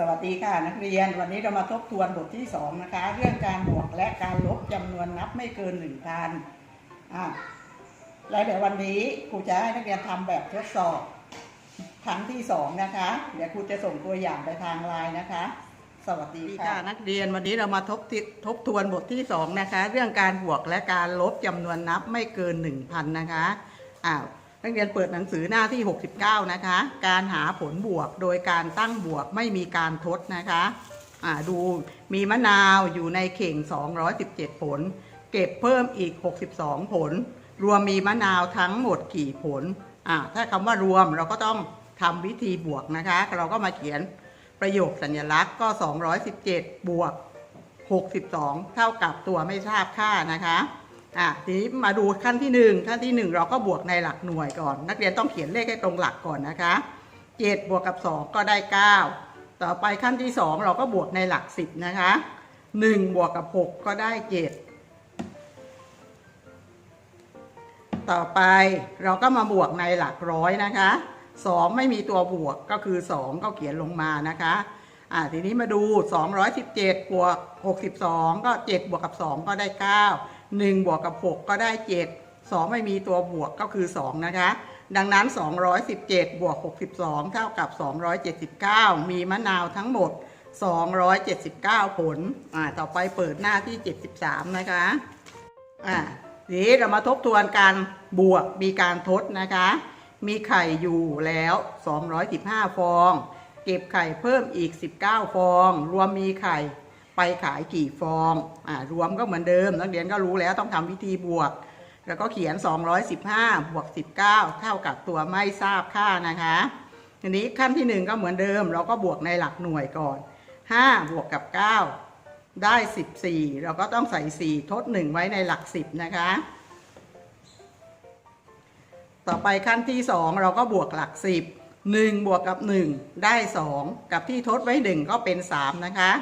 สวัสดีค่ะนักเรียนวันนี้เรามาทบทวนบทที่สองนะคะ เรื่องการบวกและการลบจำนวนนับไม่เกินหนึ่งพันอะและเดี๋ยววันนี้ครูจะให้นักเรียนทำแบบทดสอบครั้งที่สองนะคะ เดี๋ยวครูจะส่งตัวอย่างไปทางไลน์นะคะ สวัสดีค่ะนักเรียนวันนี้เรามาทบทบทวนบทที่สองนะคะ เรื่องการบวกและการลบจำนวนนับไม่เกินหนึ่งพันนะคะอ้าว นักเรียนเปิดหนังสือหน้าที่ 69 นะคะ การหาผลบวกโดยการตั้งบวกไม่มีการทดนะคะดูมีมะนาวอยู่ในเข่ง 217 ผล เก็บเพิ่มอีก 62 ผล รวมมีมะนาวทั้งหมดกี่ผล ถ้าคำว่ารวมเราก็ต้องทำวิธีบวกนะคะ เราก็มาเขียนประโยคสัญลักษณ์ก็ 217 บวก 62 เท่ากับตัวไม่ทราบค่านะคะ อะทีนี้มาดูขั้นที่หนึ่งขั้นที่หนึ่งเราก็บวกในหลักหน่วยก่อน นักเรียนต้องเขียนเลขให้ตรงหลักก่อนนะคะเจ็ดบวกกับสองก็ได้เก้าต่อไปขั้นที่สองเราก็บวกในหลักสิบนะคะหนึ่งบวกกับหกก็ได้เจ็ดต่อไปเราก็มาบวกในหลักร้อยนะคะสองไม่มีตัวบวกก็คือสองก็เขียนลงมานะคะอ่าทีนี้มาดู 217 บวก 62 ก็ 7 บวกกับ 2 ก็ได้ 9 1 บวกกับ 6 ก็ได้ 7 2 ไม่มีตัวบวกก็คือ 2 นะคะ ดังนั้น 217 บวก 62 เท่ากับ 279 มีมะนาวทั้งหมด 279 ผล อ่า ต่อไปเปิดหน้าที่ 73 นะคะ อ่าทีนี้เรามาทบทวนการบวกมีการทดนะคะ มีไข่อยู่แล้ว 215 ฟอง เก็บไข่เพิ่มอีก 19 ฟอง รวมมีไข่ ไปขายกี่ฟองอ่ารวมก็เหมือนเดิม นักเรียนก็รู้แล้วต้องทำวิธีบวก แล้วก็เขียน 215 บวก 19 เท่ากับตัวไม่ทราบค่านะคะทีนี้ขั้นที่ 1 ก็เหมือนเดิม เราก็บวกในหลักหน่วยก่อน 5 บวกกับ 9 ได้ 14 เราก็ต้องใส่ 4 ทด 1 ไว้ในหลัก 10 นะคะ ต่อไปขั้นที่ 2 เราก็บวกหลัก 10 1 บวกกับ 1 ได้ 2 กับที่ทดไว้ 1 ก็เป็น 3 นะคะ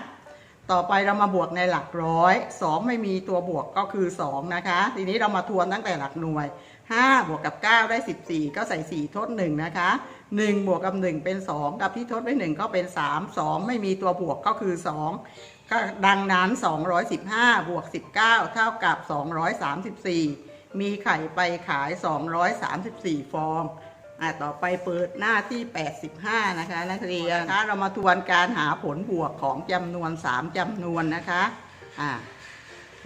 ต่อไปเรามาบวกในหลักร้อย2ไม่มีตัวบวกก็คือ2นะคะ ทีนี้เรามาทวนตั้งแต่หลักหน่วย5บวกกับ9ได้14ก็ใส่4ทด1นะคะ1บวกกับ1เป็น2กับที่ทดไว้1ก็เป็น3 2ไม่มีตัวบวกก็คือ2ก็ดังนั้น215บวก19เท่ากับ234มีไข่ไปขาย234ฟอง อะต่อไปเปิดหน้าที่ 85 นะคะ นักเรียนนะคะเรามาทวนการหาผลบวกของจำนวน 3จำนวนนะคะอ่า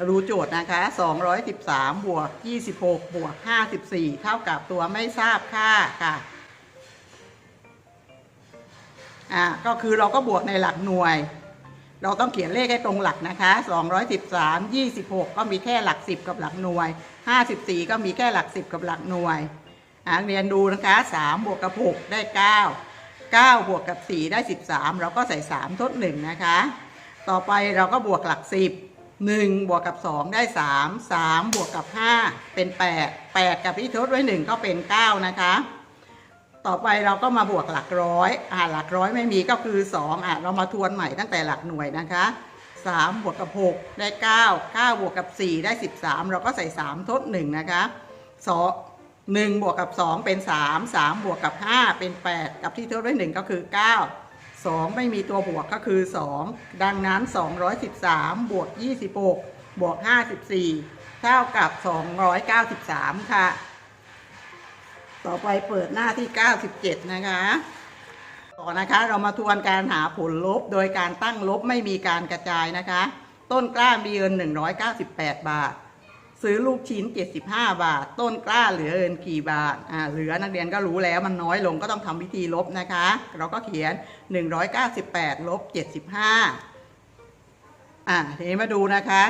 รู้โจทย์นะคะ 213 บวก 26 บวก 54 เท่ากับตัวไม่ทราบค่าค่ะอ่าก็คือเราก็บวกในหลักหน่วย เราต้องเขียนเลขให้ตรงหลักนะคะ 213 26 ก็มีแค่หลัก 10 กับหลักหน่วย 54 ก็มีแค่หลัก 10 กับหลักหน่วยอ่า เรียนดูนะคะ3บวกกับ 6 ได้ 9 9 บวกกับ 4 ได้ 13 เราก็ใส่ 3 ทด 1 นะคะ ต่อไปเราก็บวกหลัก 10 1 บวกกับ 2 ได้ 3 3 บวกกับ 5 เป็น 8 8 กับที่ทดไว้ 1 ก็เป็น 9 นะคะ ต่อไปเราก็มาบวกหลักร้อยอ่าหลักร้อยไม่มีก็คือ 2อะเรามาทวนใหม่ตั้งแต่หลักหน่วยนะคะ3บวกกับ 6 ได้ 9 9 บวกกับ 4 ได้ 13 เราก็ใส่ 3 ทด 1 นะคะ2 1 บวกกับ 2 เป็น 3 3 บวกกับ 5 เป็น 8 กับที่ทดไว้1ก็คือ 9 2 ไม่มีตัวบวกก็คือ 2 ดังนั้น 213 บวก 26 บวก 54 เท่ากับ 293 ค่ะ ต่อไปเปิดหน้าที่ 97 นะคะ ต่อนะคะเรามาทวนการหาผลลบโดยการตั้งลบไม่มีการกระจายนะคะ ต้นกล้ามีเงิน 198 บาท ซื้อลูกชิ้น 75 บาท ต้นกล้าเหลือเงินกี่บาทอ่าเหลือนักเรียนก็รู้แล้วมันน้อยลงก็ต้องทำวิธีลบนะคะ เราก็เขียน 198ลบ75อ่าทีนี้มาดูนะคะ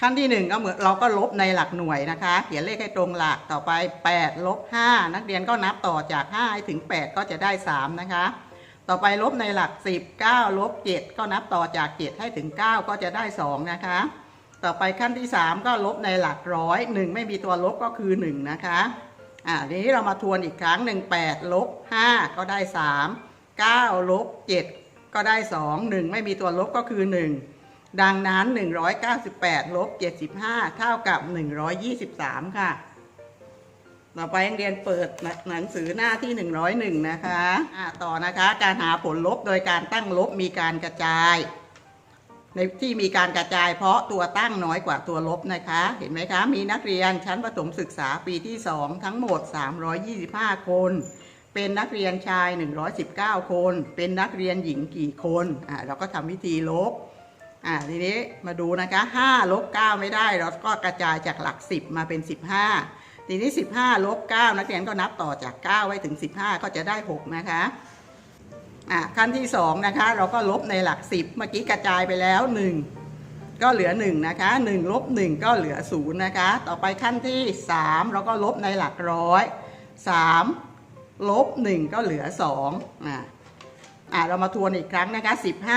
ขั้นที่หนึ่งก็เหมือนเราก็ลบในหลักหน่วยนะคะ เขียนเลขให้ตรงหลักต่อไป8ลบ5นักเรียนก็นับต่อจาก5ถึง 8 ก็จะได้ 3 นะคะ ต่อไปลบในหลัก 10 9ลบ7ก็นับต่อจาก 7 ให้ถึง 9 ก็จะได้ 2 นะคะ ต่อไปขั้นที่ 3 ก็ลบในหลักร้อย 1 ไม่มีตัวลบก็คือ 1 นะคะ อ่าทีนี้เรามาทวนอีกครั้งหนึ่ง8ลบ5ก็ได้ 3 9ลบ7ก็ได้ 2 1 ไม่มีตัวลบก็คือ 1 ดังนั้น 198ลบ75 เท่ากับ 123 ค่ะ ต่อไปนักเรียนเปิดหนังสือหน้าที่ 101 นะคะ อ่าต่อนะคะ การหาผลลบโดยการตั้งลบมีการกระจาย ในที่มีการกระจายเพราะตัวตั้งน้อยกว่าตัวลบนะคะ เห็นไหมคะ มีนักเรียนชั้นประถมศึกษาปีที่ 2 ทั้งหมด 325 คน เป็นนักเรียนชาย 119 คน เป็นนักเรียนหญิงกี่คนอ่าเราก็ทำวิธีลบอ่าทีนี้มาดูนะคะ5ลบ9ไม่ได้ เราก็กระจายจากหลัก 10 มาเป็น 15 ทีนี้ 15ลบ9นักเรียนก็นับต่อจาก 9 ไว้ถึง 15 ก็จะได้ 6 นะคะ อ่าขั้นที่2นะคะเราก็ลบในหลัก 10 เมื่อกี้กระจายไปแล้ว 1 ก็เหลือ 1 นะคะ 1 ลบ 1 ก็เหลือ 0 นะคะ ต่อไปขั้นที่ 3 เราก็ลบในหลักร้อย3ลบ 1 ก็เหลือ2อ่าอ่าเรามาทวนอีกครั้งนะคะ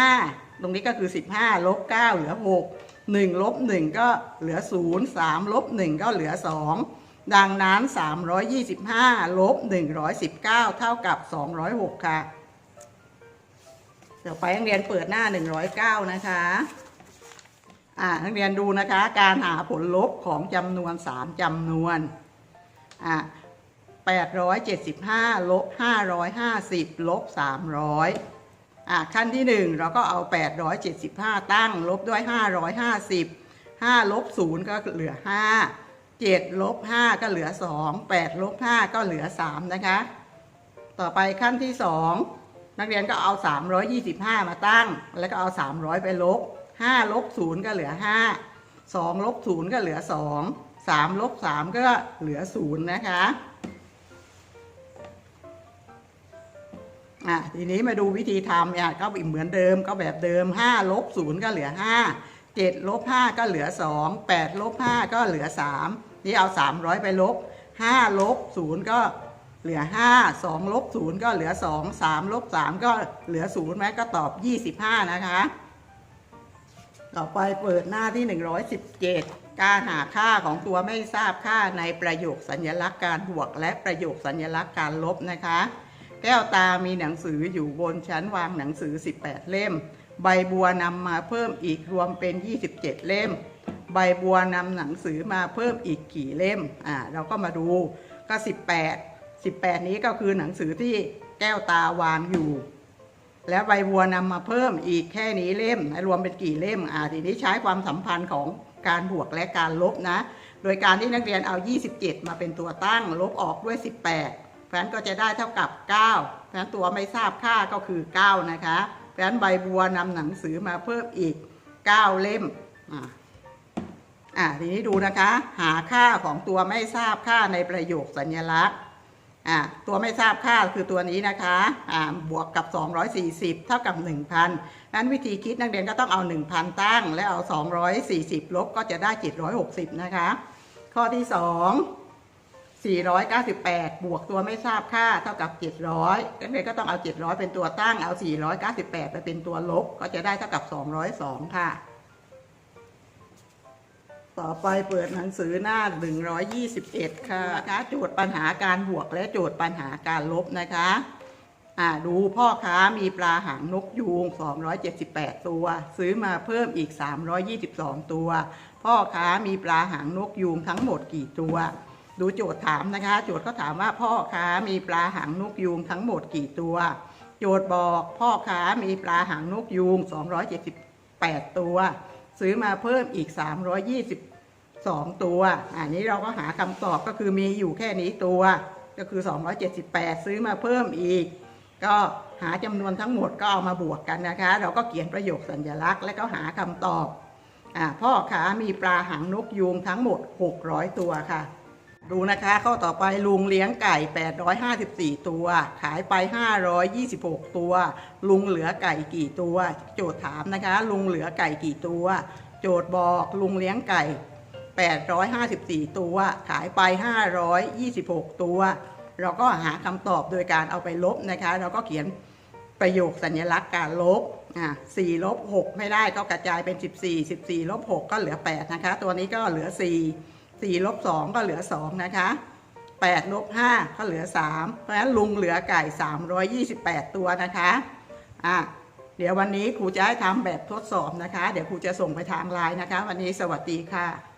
15 ตรงนี้ก็คือ 15 ลบ 9 เหลือ 6 1ลบ1ก็เหลือ 0 3ลบ1ก็เหลือ 2 ดังนั้น 325ลบ119 เท่ากับ 206 ค่ะ เดี๋ยวไปนักเรียนเปิดหน้า 109 นะคะ อ่า นักเรียนดูนะคะ การหาผลลบของจำนวน 3จำนวน อ่า875 ลบ 550 ลบ 300 อะขั้นที่ 1 เราก็เอา 875 ตั้ง ลบด้วย 550 5ลบ0ก็เหลือ 5 7ลบ5ก็เหลือ 2 8ลบ5ก็เหลือ 3 นะคะ ต่อไปขั้นที่ 2 นักเรียนก็เอา 325 มาตั้ง แล้วก็เอา 300 ไปลบ5ลบ0ก็เหลือ 5 2ลบ0ก็เหลือ 2 3ลบ3ก็เหลือ 0 นะคะอะทีนี้มาดูวิธีทำเนี่ยก็เหมือนเดิมก็แบบเดิม5ลบ0ก็เหลือ 5 7ลบ5ก็เหลือ 2 8ลบ5ก็เหลือ 3 นี่เอา 300 ไปลบ5ลบ0ก็ เหลือ 5 2ลบ0ก็เหลือ 2 3ลบ3ก็เหลือ0ไหมก็ตอบ 25 นะคะ ต่อไปเปิดหน้าที่ 117 การหาค่าของตัวไม่ทราบค่าในประโยคสัญลักษณ์การบวก และประโยคสัญลักษณ์การลบนะคะ แก้วตามีหนังสืออยู่บนชั้นวางหนังสือ 18 เล่ม ใบบัวนำมาเพิ่มอีกรวมเป็น 27 เล่ม ใบบัวนำหนังสือมาเพิ่มอีกกี่เล่ม อ่าเราก็มาดูก็ 18 18 นี้ก็คือหนังสือที่แก้วตาวางอยู่ แล้วใบบัวนำมาเพิ่มอีกแค่นี้เล่มรวมเป็นกี่เล่มอ่าทีนี้ใช้ความสัมพันธ์ของการบวกและการลบนะ โดยการที่นักเรียนเอา 27 มาเป็นตัวตั้ง ลบออกด้วย 18 เพราะนั้นก็จะได้เท่ากับ 9 เพราะนั้นตัวไม่ทราบค่าก็คือ 9 นะคะ เพราะฉะนั้นใบบัวนำหนังสือมาเพิ่มอีก 9 เล่มอ่าอ่าทีนี้ดูนะคะ หาค่าของตัวไม่ทราบค่าในประโยคสัญลักษณ์ อ่าตัวไม่ทราบค่าคือตัวนี้นะคะอ่าบวกกับ 240 เท่ากับ 1,000นั้นวิธีคิดนักเรียนก็ต้องเอา 1,000 ตั้ง แล้วเอา 240 ลบก็จะได้ 760 นะคะ ข้อที่ 2 498 บวกตัวไม่ทราบค่าเท่ากับ 700นักเรียนก็ต้องเอา 700 เป็นตัวตั้งเอา 498 ไปเป็นตัวลบก็จะได้เท่ากับ 202 ค่ะ ต่อไปเปิดหนังสือหน้า 121 ค่ะนะคะโจทย์ปัญหาการบวกและโจทย์ปัญหาการลบนะคะอ่าดูพ่อค้ามีปลาหางนกยูง 278 ตัว ซื้อมาเพิ่มอีก 322 ตัว พ่อค้ามีปลาหางนกยูงทั้งหมดกี่ตัว ดูโจทย์ถามนะคะ โจทย์เขาถามว่าพ่อค้ามีปลาหางนกยูงทั้งหมดกี่ตัว โจทย์บอกพ่อค้ามีปลาหางนกยูง 278 ตัว ซื้อมาเพิ่มอีก 322 ตัว อันนี้เราก็หาคำตอบก็คือมีอยู่แค่นี้ตัว ก็คือ 278 ซื้อมาเพิ่มอีก ก็หาจำนวนทั้งหมดก็เอามาบวกกันนะคะ เราก็เขียนประโยคสัญลักษณ์ และก็หาคำตอบอ่าพ่อขามีปลาหางนกยูงทั้งหมด 600 ตัวค่ะ ดูนะคะข้อต่อไปลุงเลี้ยงไก่ 854 ตัว ขายไป 526 ตัว ลุงเหลือไก่กี่ตัว โจทย์ถามนะคะ ลุงเหลือไก่กี่ตัว โจทย์บอกลุงเลี้ยงไก่ 854 ตัว ขายไป 526 ตัว เราก็หาคำตอบโดยการเอาไปลบนะคะ เราก็เขียนประโยคสัญลักษณ์การลบอะ4ลบ6ไม่ได้ก็กระจายเป็น 14 14ลบ6ก็เหลือ 8 นะคะ ตัวนี้ก็เหลือ 4 4ลบ2ก็เหลือ 2 นะคะ8ลบ5ก็เหลือ 3 เพราะฉะนั้นลุงเหลือไก่ 328 ตัวนะคะอะเดี๋ยววันนี้ครูจะให้ทำแบบทดสอบนะคะ เดี๋ยวครูจะส่งไปทางไลน์นะคะ วันนี้สวัสดีค่ะ